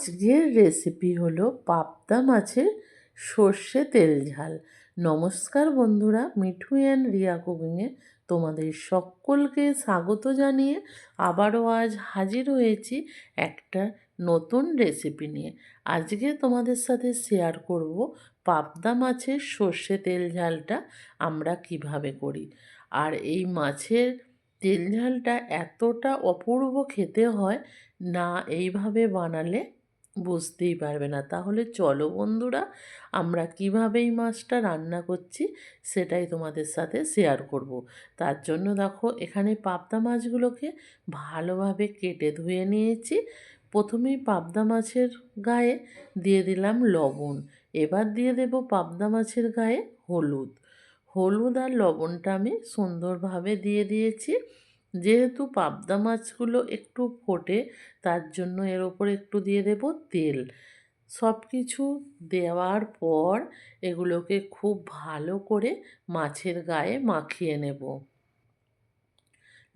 আজকের রেসিপি হলো পাবদা মাছের সর্ষে তেল ঝাল। নমস্কার বন্ধুরা, মিঠু অ্যান্ড রিয়া কুকিংয়ে তোমাদের সকলকে স্বাগত জানিয়ে আবারও আজ হাজির হয়েছি একটা নতুন রেসিপি নিয়ে। আজকে তোমাদের সাথে শেয়ার করব পাবদা মাছের সর্ষে তেল ঝালটা আমরা কীভাবে করি। আর এই মাছের তেল ঝালটা এতটা অপূর্ব খেতে হয়, না এইভাবে বানালে বুঝতেই পারবে না। তাহলে চলো বন্ধুরা, আমরা কীভাবে এই মাছটা রান্না করছি সেটাই তোমাদের সাথে শেয়ার করব। তার জন্য দেখো, এখানে পাবদা মাছগুলোকে ভালোভাবে কেটে ধুয়ে নিয়েছি। প্রথমেই পাবদা মাছের গায়ে দিয়ে দিলাম লবণ। এবার দিয়ে দেব পাবদা মাছের গায়ে হলুদ। হলুদ আর লবণটা আমি সুন্দরভাবে দিয়ে দিয়েছি। যেহেতু পাবদা মাছগুলো একটু ফোটে, তার জন্য এর ওপর একটু দিয়ে দেব তেল। সব কিছু দেওয়ার পর এগুলোকে খুব ভালো করে মাছের গায়ে মাখিয়ে নেব।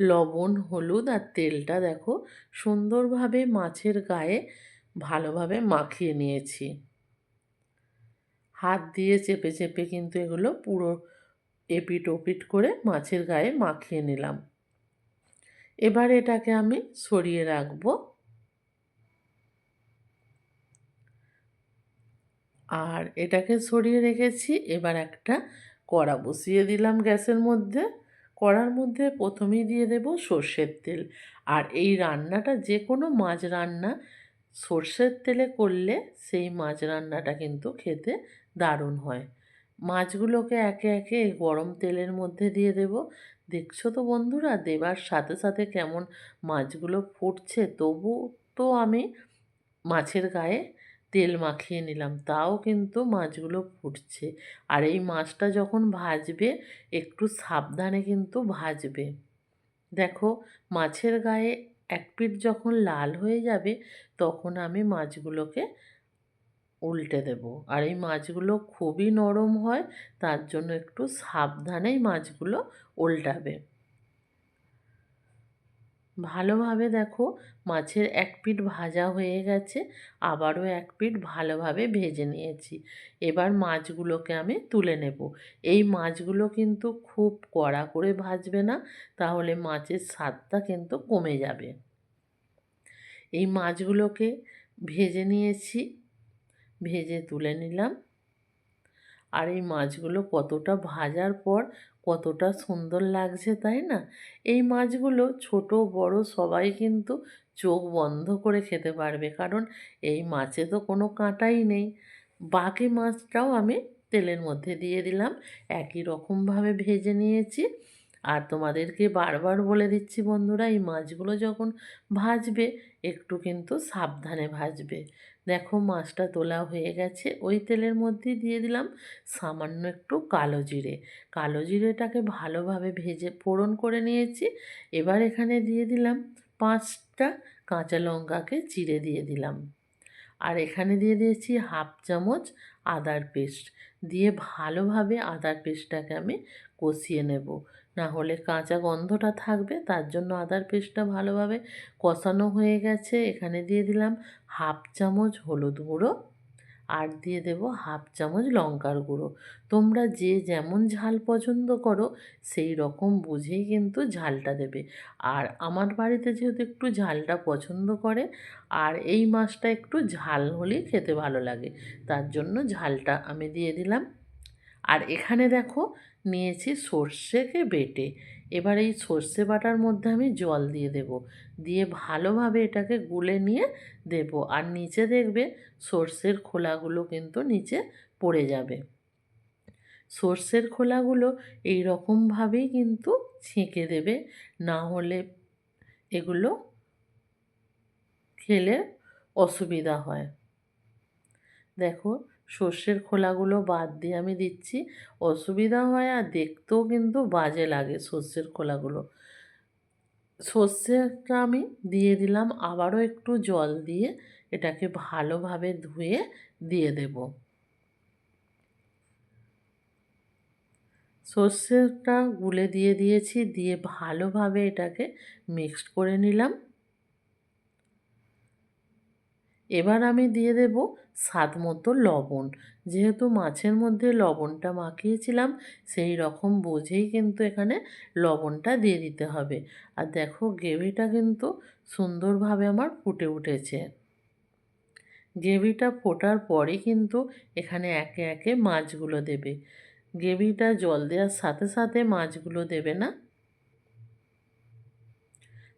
লবণ, হলুদ আর তেলটা দেখো সুন্দরভাবে মাছের গায়ে ভালোভাবে মাখিয়ে নিয়েছি। হাত দিয়ে চেপে চেপে কিন্তু এগুলো পুরো এপিট ওপিট করে মাছের গায়ে মাখিয়ে নিলাম। এবার এটাকে আমি সরিয়ে রাখব। আর এটাকে সরিয়ে রেখেছি, এবার একটা কড়া বসিয়ে দিলাম গ্যাসের মধ্যে। কড়ার মধ্যে প্রথমেই দিয়ে দেব সর্ষের তেল। আর এই রান্নাটা যে কোনো মাছ রান্না, সর্ষের তেলে করলে সেই মাছ রান্নাটা কিন্তু খেতে দারুণ হয়। মাছগুলোকে একে একে গরম তেলের মধ্যে দিয়ে দেব। দেখছ তো বন্ধুরা, দেবার সাথে সাথে কেমন মাছগুলো ফুটছে। তবু তো আমি মাছের গায়ে তেল মাখিয়ে নিলাম, তাও কিন্তু মাছগুলো ফুটছে। আর এই মাছটা যখন ভাজবে, একটু সাবধানে কিন্তু ভাজবে। দেখো, মাছের গায়ে এক পিঠ যখন লাল হয়ে যাবে, তখন আমি মাছগুলোকে উল্টে দেব। আর এই মাছগুলো খুবই নরম হয়, তার জন্য একটু সাবধানেই মাছগুলো উল্টাবে। ভালোভাবে দেখো, মাছের এক পিঠ ভাজা হয়ে গেছে, আবারও এক পিঠ ভালোভাবে ভেজে নিয়েছি। এবার মাছগুলোকে আমি তুলে নেব। এই মাছগুলো কিন্তু খুব কড়া করে ভাজবে না, তাহলে মাছের স্বাদটা কিন্তু কমে যাবে। এই মাছগুলোকে ভেজে নিয়েছি। ভেজে তুলে নিলাম। আর এই মাছগুলো কতটা ভাজার পর কতটা সুন্দর লাগছে, তাই না? এই মাছগুলো ছোট, বড় সবাই কিন্তু চোখ বন্ধ করে খেতে পারবে, কারণ এই মাছে তো কোনো কাঁটাই নেই। বাকি মাছটাও আমি তেলের মধ্যে দিয়ে দিলাম। একই রকমভাবে ভেজে নিয়েছি। আর তোমাদেরকে বারবার বলে দিচ্ছি বন্ধুরা, এই মাছগুলো যখন ভাজবে, একটু কিন্তু সাবধানে ভাজবে। দেখো মাছটা তোলা হয়ে গেছে। ওই তেলের মধ্যে দিয়ে দিলাম সামান্য একটু কালো জিরে। কালো জিরেটাকে ভালোভাবে ভেজে ফোড়ন করে নিয়েছি। এবার এখানে দিয়ে দিলাম পাঁচটা কাঁচা লঙ্কাকে চিড়ে দিয়ে দিলাম। আর এখানে দিয়ে দিয়েছি হাফ চামচ আদার পেস্ট। দিয়ে ভালোভাবে আদার পেস্টটাকে আমি কষিয়ে নেব। না হলে কাঁচা গন্ধটা থাকবে, তার জন্য আদার পেস্টটা ভালোভাবে কষানো হয়ে গেছে। এখানে দিয়ে দিলাম হাফ চামচ হলুদ গুঁড়ো আর দিয়ে দেব হাফ চামচ লঙ্কার গুঁড়ো। তোমরা যে যেমন ঝাল পছন্দ করো, সেই রকম বুঝেই কিন্তু ঝালটা দেবে। আর আমার বাড়িতে যেহেতু একটু ঝালটা পছন্দ করে, আর এই মাছটা একটু ঝাল হলেই খেতে ভালো লাগে, তার জন্য ঝালটা আমি দিয়ে দিলাম। আর এখানে দেখো নিয়েছি সর্ষেকে বেটে। এবার এই সর্ষে বাটার মধ্যে আমি জল দিয়ে দেব। দিয়ে ভালোভাবে এটাকে গুলে নিয়ে দেব। আর নিচে দেখবে সর্ষের খোলাগুলো কিন্তু নিচে পড়ে যাবে। সর্ষের খোলাগুলো এই রকমভাবেই কিন্তু ছেঁকে দেবে। না হলে এগুলো খেলে অসুবিধা হয়। দেখো সর্ষের খোলাগুলো বাদ দিয়ে আমি দিচ্ছি। অসুবিধা হয় আর দেখতেও কিন্তু বাজে লাগে সর্ষের খোলাগুলো। সর্ষেটা আমি দিয়ে দিলাম, আবারও একটু জল দিয়ে এটাকে ভালোভাবে ধুয়ে দিয়ে দেব। সর্ষেটা গুলে দিয়ে দিয়েছি, দিয়ে ভালোভাবে এটাকে মিক্সড করে নিলাম। এবার আমি দিয়ে দেব স্বাদ মতো লবণ। যেহেতু মাছের মধ্যে লবণটা মাখিয়েছিলাম, সেই রকম বুঝেই কিন্তু এখানে লবণটা দিয়ে দিতে হবে। আর দেখো গ্রেভিটা কিন্তু সুন্দরভাবে আমার ফুটে উঠেছে। গ্রেভিটা ফোটার পরে কিন্তু এখানে একে একে মাছগুলো দেবে। গ্রেভিটা জল দেওয়ার সাথে সাথে মাছগুলো দেবে না?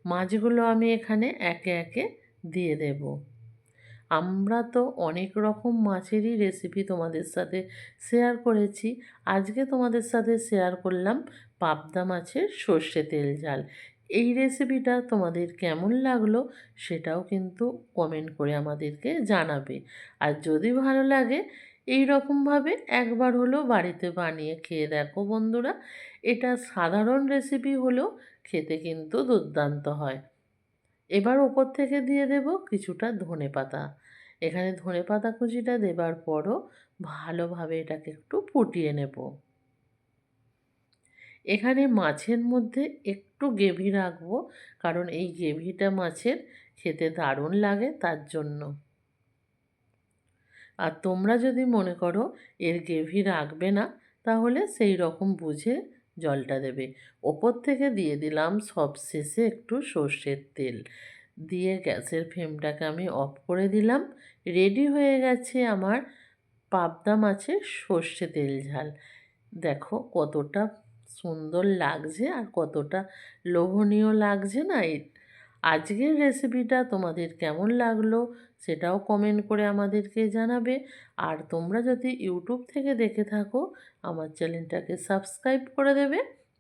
মাছগুলো আমি এখানে একে একে দিয়ে দেব। আমরা তো অনেক রকম মাছেরই রেসিপি তোমাদের সাথে শেয়ার করেছি। আজকে তোমাদের সাথে শেয়ার করলাম পাবদা মাছের সর্ষে তেল ঝাল। এই রেসিপিটা তোমাদের কেমন লাগল সেটাও কিন্তু কমেন্ট করে আমাদেরকে জানাবে। আর যদি ভালো লাগে, এই রকমভাবে একবার হলেও বাড়িতে বানিয়ে খেয়ে দেখো বন্ধুরা। এটা সাধারণ রেসিপি হলেও খেতে কিন্তু দুর্দান্ত হয়। এবার ওপর থেকে দিয়ে দেব কিছুটা ধনে পাতা। এখানে ধনে পাতা কুচিটা দেবার পরও ভালোভাবে এটাকে একটু ফুটিয়ে নেব। এখানে মাছের মধ্যে একটু গ্রেভি রাখব, কারণ এই গ্রেভিটা মাছের খেতে দারুণ লাগে তার জন্য। আর তোমরা যদি মনে করো এর গ্রেভি রাখবে না, তাহলে সেই রকম বুঝে জলটা দেবে। ওপর থেকে দিয়ে দিলাম সব শেষে একটু সর্ষের তেল। দিয়ে গ্যাসের ফ্লেমটাকে আমি অফ করে দিলাম। রেডি হয়ে গেছে আমার পাবদা মাছের সর্ষে তেল ঝাল। দেখো কতটা সুন্দর লাগছে আর কতটা লোভনীয় লাগছে না আজকের রেসিপিটা তোমাদের কেমন লাগল সেটাও কমেন্ট করে আমাদেরকে জানাবে। আর তোমরা যদি ইউটিউব থেকে দেখে থাকো, আমার চ্যানেলটাকে সাবস্ক্রাইব করে দেবে।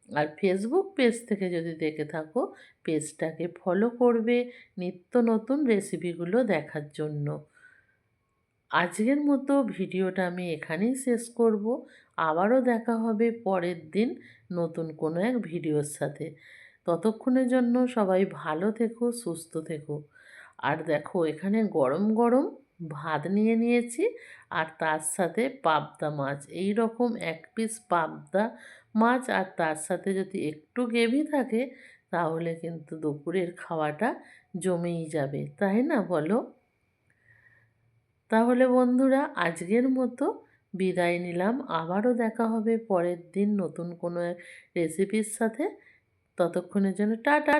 আর ফেসবুক পেজ থেকে যদি দেখে থাকো পেজটাকে ফলো করবে নিত্য নতুন রেসিপিগুলো দেখার জন্য। আজকের মতো ভিডিওটা আমি এখানেই শেষ করব। আবারও দেখা হবে পরের দিন নতুন কোনো এক ভিডিওর সাথে। ততক্ষণের জন্য সবাই ভালো থেকো, সুস্থ থেকো। আর দেখো, এখানে গরম গরম ভাত নিয়ে নিয়েছি আর তার সাথে পাবদা মাছ। এই রকম এক পিস পাবদা মাছ আর তার সাথে যদি একটু গ্রেভি থাকে, তাহলে কিন্তু দুপুরের খাওয়াটা জমেই যাবে, তাই না বলো? তাহলে বন্ধুরা, আজকের মতো বিদায় নিলাম। আবারও দেখা হবে পরের দিন নতুন কোনো রেসিপির সাথে। ততক্ষণের জন্য টাটা।